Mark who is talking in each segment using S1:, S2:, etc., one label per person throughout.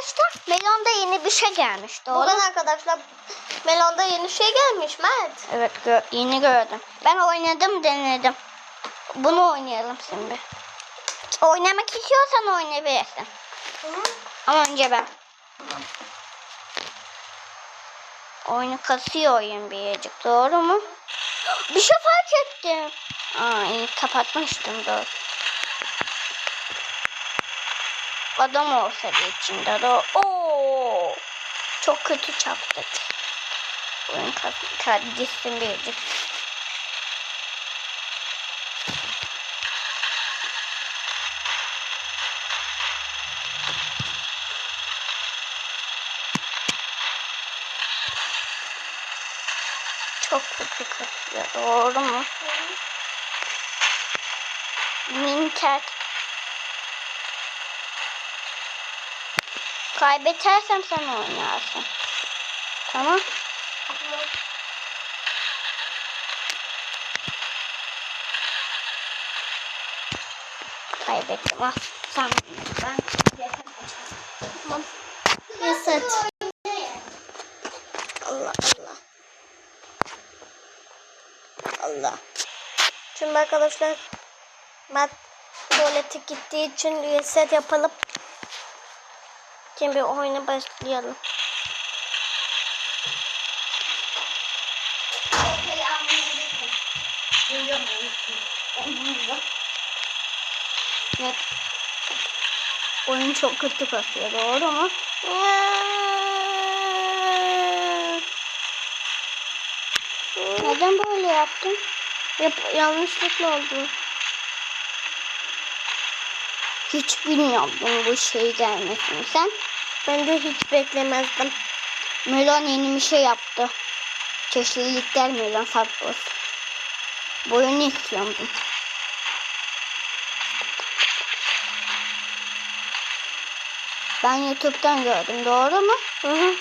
S1: arkadaşlar Melon'da yeni bir şey gelmiş. Doğru.
S2: Bugün arkadaşlar Melon'da yeni şey gelmiş Mert.
S1: Evet gö- yeni gördüm. Ben oynadım denedim. Bunu oynayalım şimdi. Oynamak istiyorsan oynayabilirsin. Ama önce ben. Oyunu kasıyor oyun birazcık doğru mu? Bir şey fark ettim. Aa iyi kapatmıştım doğru. Adam olsa bir içinde doğru. Oo, çok kötü çarptık. Oyun kardeşim birazcık. Çok kötü kasıyor. Doğru mu? Minket. Kaybedersem sen oynarsın. Tamam. Kaybettim. Al. Sen ben
S2: Tamam. Reset. Allah Allah. Allah. Şimdi arkadaşlar Mert tuvalete gittiği için reset yapalım. Şimdi oyuna başlayalım.
S1: Evet. Oyun çok kötü kasıyor. Doğru mu? Neden böyle yaptın?
S2: Yap yanlışlıkla oldu.
S1: Hiç bilmiyordum bu şey gelmesini. Sen
S2: Ben de hiç beklemezdim.
S1: Melon yeni bir şey yaptı. Çeşitlilikler Melon Sapboz. Bu oyunu istiyordum. Ben YouTube'dan gördüm. Doğru mu?
S2: Hı hı.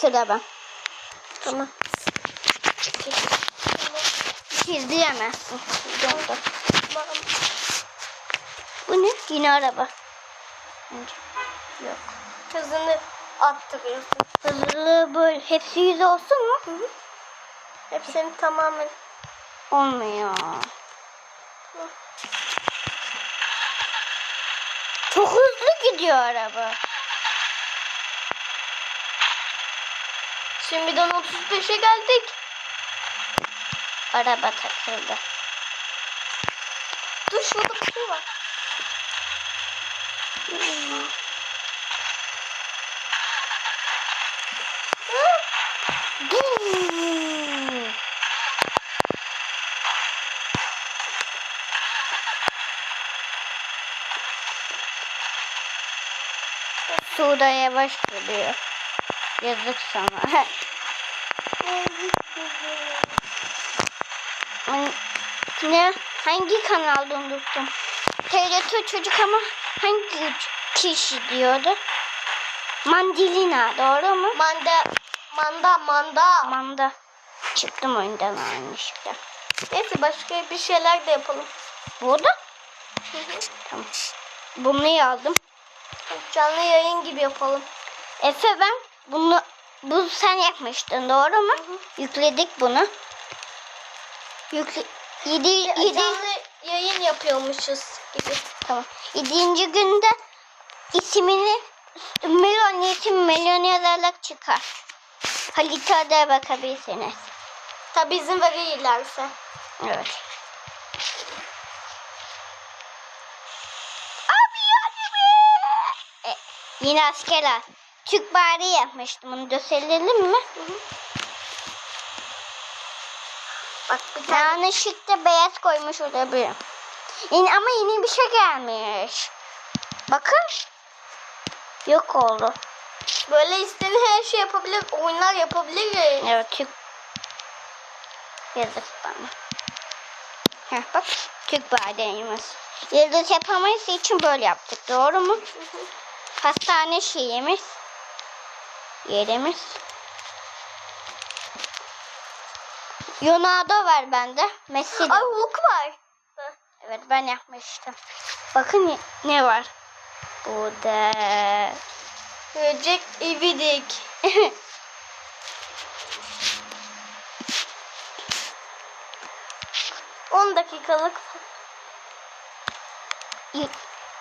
S1: Sıra ben.
S2: Tamam.
S1: İzleyemezsin. Bu ne? Yine araba. Yok.
S2: Hızını attırıyorsun.
S1: Hızlı böyle hepsi yüz olsun mu?
S2: Hepsini tamamen
S1: Olmuyor. Çok hızlı gidiyor araba.
S2: Şimdiden 35'e geldik.
S1: Araba takıldı.
S2: Dur şurada bir şey var.
S1: Suda yavaş gidiyor. Yazık sana. Ay, ne? Hangi kanalda unuttum? TRT çocuk ama hangi kişi diyordu? Mandilina doğru mu?
S2: Manda, manda, manda.
S1: Manda. Çıktım oyundan yanlışlıkla.
S2: Neyse başka bir şeyler de yapalım.
S1: Burada? Tamam. Bunu aldım.
S2: Canlı yayın gibi yapalım.
S1: Efe ben bunu bu sen yapmıştın doğru mu? Yükledik bunu. Yükle, yedi, yedi,
S2: Canlı yayın yapıyormuşuz gibi.
S1: tamam. Yedinci günde ismini Melon isim Melon yazarak çıkar. Haritada bakabilirsiniz.
S2: Tabi izin verirlerse.
S1: Evet. Abi yardım! E, yine askerler. Türk bayrağı yapmıştım. Bunu gösterelim mi?
S2: Bak bir tane
S1: Yanlışlıkla beyaz koymuş olabilirim. Yine, ama yeni bir şey gelmiş. Bakın. Yok oldu.
S2: böyle istediğin her şey yapabilir, oyunlar yapabilir.
S1: Evet. Yazık bana. Heh, bak Türk bayrağımız. Yıldız yapamayız için böyle yaptık. Doğru mu? Hastane şeyimiz. Yerimiz. Yunada var bende. Messi.
S2: Ay Hulk var.
S1: Evet ben yapmıştım. Bakın ne var. Bu da.
S2: Jack ibidik. On dakikalık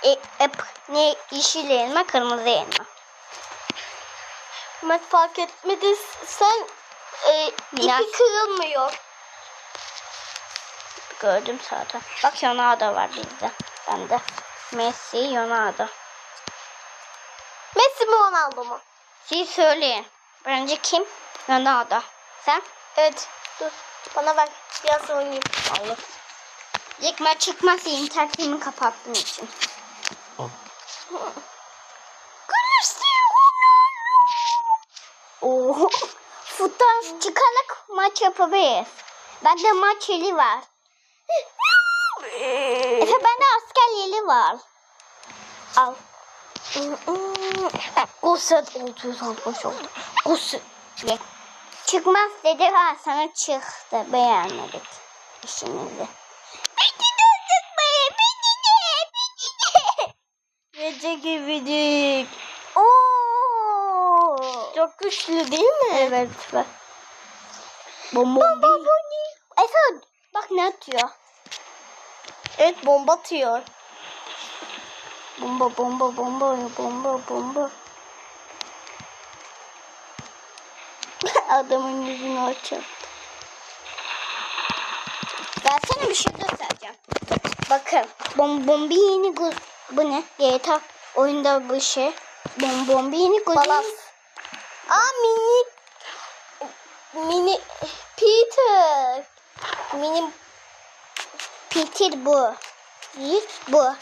S1: e, ep- ne yeşil elma kırmızı elma.
S2: Mert fark etmedi. Sen e, ipi kırılmıyor.
S1: Gördüm zaten. Bak yonağı da var bizde. Bende. Messi yonağı da.
S2: Messi mi Ronaldo mu?
S1: Siz söyleyin. Bence kim? Yonağı da. Sen?
S2: Evet. Dur. Bana ver. Biraz oynayayım.
S1: Allah. Yıkma çıkmaz internetimi kapattığım için. Oo. Futbol çıkarak maç yapabiliriz. Bende maç yeli var. Efe bende asker yeli var. Al. Gusset oldu sarhoş oldu. Gusset. Çıkmaz dedi ha sana çıktı beğenmedik işinizi. Beni de çıkmayın beni de beni de.
S2: Jack ibidik.
S1: Oo.
S2: Çok güçlü değil mi?
S1: Evet bak. Bomba bomba. Efe bak ne atıyor.
S2: Evet bomba atıyor.
S1: Bomba bomba bomba bomba bomba. Adamın yüzünü açıp. Versene bir şey göstereceğim. Bakın. Bom bombini guz. Bu ne? GTA oyunda bu şey. Bom bombini guz.
S2: Balas. Aa mini mini Peter. Mini
S1: Peter bu. Bir bu.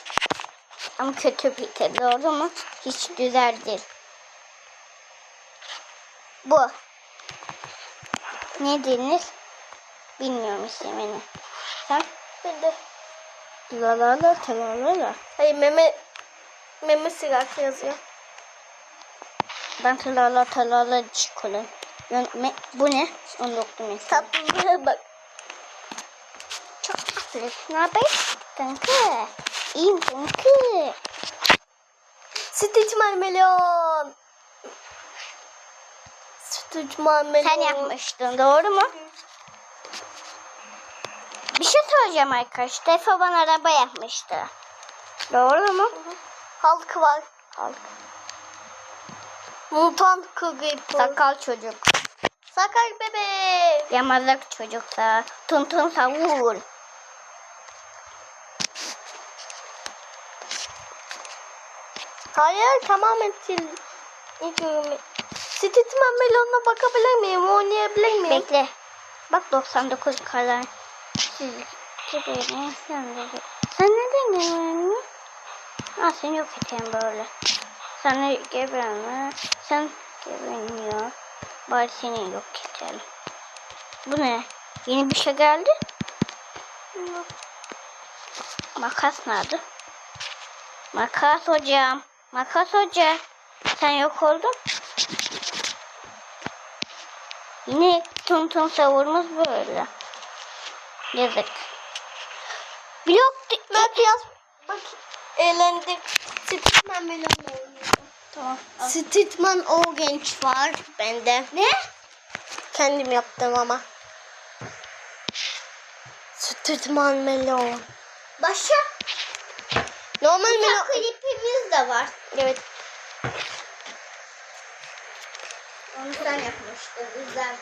S1: Ama kötü Peter doğru mu? Hiç güzel değil. Bu. Ne denir? Bilmiyorum ismini. Sen?
S2: ben de.
S1: La la la la la la.
S2: Hayır meme meme sigara yazıyor.
S1: Ben talala talala çikolata. Yönetme, bu ne? Onu mesela.
S2: Tatlıya bak.
S1: Çok tatlı. Ne haber? Kanka. İyiyim kanka.
S2: Stitch melon. Stitch melon.
S1: Sen yapmıştın doğru mu? Bir şey söyleyeceğim arkadaşlar. Efe bana araba yapmıştı. Doğru mu?
S2: Halk var.
S1: Halk.
S2: Mutant Creeper.
S1: Sakal çocuk.
S2: Sakar bebe.
S1: Yamazlık çocuksa. Tuntun savur.
S2: Hayır tamamen sil. Stitchman melonuna bakabilir miyim? Oynayabilir miyim?
S1: Bekle. Bak 99 kalan. Siz gidelim. Sen de Sen neden gelmiyorsun? Ha seni yok edeyim böyle. Sana geberme. Sen gebermiyor. Bari seni yok edelim. Bu ne? Yeni bir şey geldi. Makas nerede? Makas hocam. Makas hoca. Sen yok oldun. Yine tum tum savurmaz böyle. Yazık. Blok
S2: Mert yaz. Bak eğlendik. Stitchman melonla oynuyorum.
S1: Tamam.
S2: Stitchman Orange var bende.
S1: Ne?
S2: Kendim yaptım ama. Stitchman melon.
S1: Başka
S2: Normal melon.
S1: klipimiz de var.
S2: Evet.
S1: Onu sen yapmıştın. Güzel.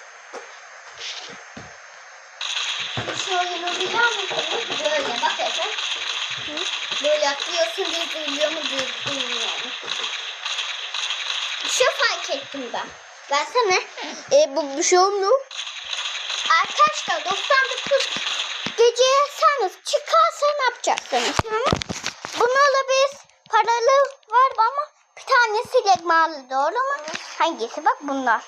S1: Bir şey oyunu biliyor musunuz? Böyle bak Efe. Böyle atlıyorsun biz duyuyor mu duymuyorum. Bir şey fark ettim ben. Versene.
S2: E bu bir şey olmuyor.
S1: Arkadaşlar 99 gece yasanız çıkarsa ne yapacaksınız? Hı? Bunlarla biz paralı var ama bir tanesi legmalı doğru mu? Hangisi? Bak bunlar.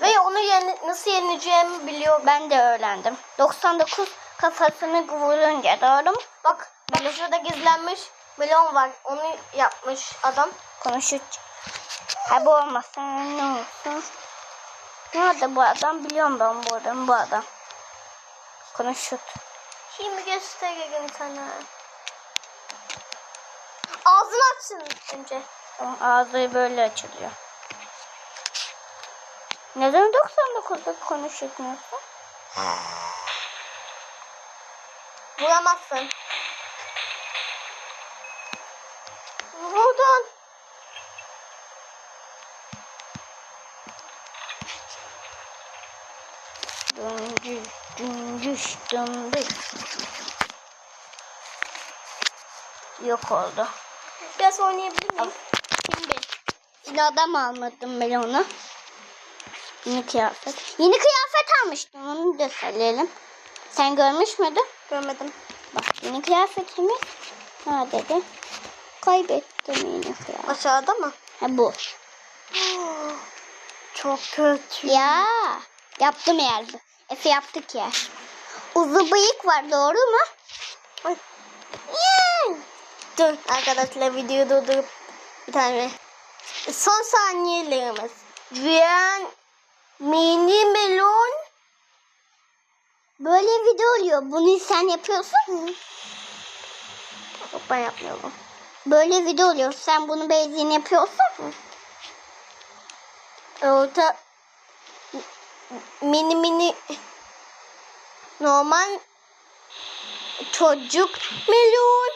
S2: Ve onu yeni, nasıl yeneceğimi biliyorum.
S1: Ben de öğrendim. 99 kafasını vurunca doğru mu?
S2: Bak, bak şurada gizlenmiş melon var. Onu yapmış adam.
S1: Konuşuyor. Ha bu olmasa ne olsun? Nerede bu adam? Biliyorum ben bu adam. Bu adam. Konuşuyor.
S2: Şimdi göstereyim sana. Ağzını açsın önce.
S1: Ağzı böyle açılıyor. Neden 99'da konuşuyorsun?
S2: Vuramazsın. Vurdun.
S1: Döndüş, döndüş. Yok oldu.
S2: Biraz oynayabilir miyim?
S1: Şimdi yine adam almadım ben onu. Yeni kıyafet. Yeni kıyafet almıştım onu da söyleyelim. Sen görmüş müydün?
S2: Görmedim.
S1: Bak yeni kıyafetimiz. Neredeydi? Kaybettim yeni kıyafet.
S2: Aşağıda mı?
S1: Ha bu.
S2: Çok kötü.
S1: Ya yaptım yer. Efe yaptık ya. Uzun bıyık var doğru mu?
S2: Yeah. Dur arkadaşlar videoyu durdurup bir tane son saniyelerimiz. Rüyan mini melon
S1: Böyle video oluyor. Bunu sen yapıyorsun.
S2: Yok ben yapmıyorum.
S1: Böyle video oluyor. Sen bunu benzin yapıyorsun.
S2: Orta mini mini normal çocuk melon.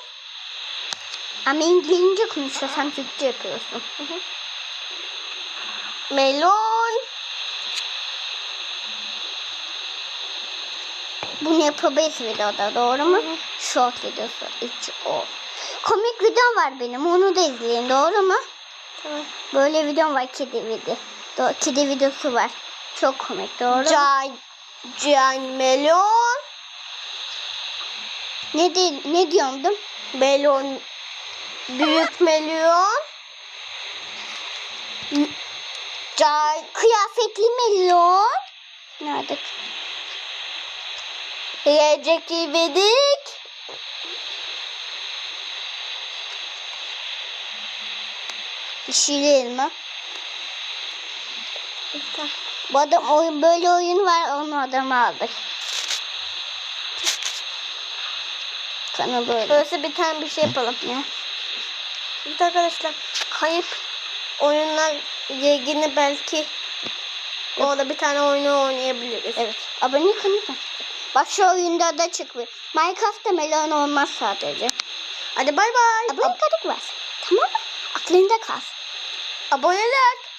S1: Ama İngilizce konuşuyorsan Türkçe yapıyorsun.
S2: Melon.
S1: Bunu yapabiliriz videoda doğru mu? Short videosu. Hiç o. Komik videom var benim. Onu da izleyin doğru mu?
S2: Tamam.
S1: Böyle videom var kedi video. Kedi videosu var. Çok komik doğru mu?
S2: Can, melon.
S1: Ne, de, ne diyordum?
S2: Melon. Büyük melon. Can,
S1: Kıyafetli melon. Nerede?
S2: yiyecek yedik.
S1: Yeşil elma. Bu adam oyun böyle oyun var onu adamı aldık. Kana böyle.
S2: Böylesi bir tane bir şey yapalım.
S1: Ne?
S2: Evet arkadaşlar kayıp oyunlar ilgini belki orada bir tane oyunu oynayabiliriz.
S1: Evet. Abone kanıtın. Bak şu oyunda da çıkıyor. Minecraft'ta melon olmaz sadece.
S2: Hadi bay bay.
S1: Abone kanıt var. Tamam mı? Aklında kalsın.
S2: Aboneler.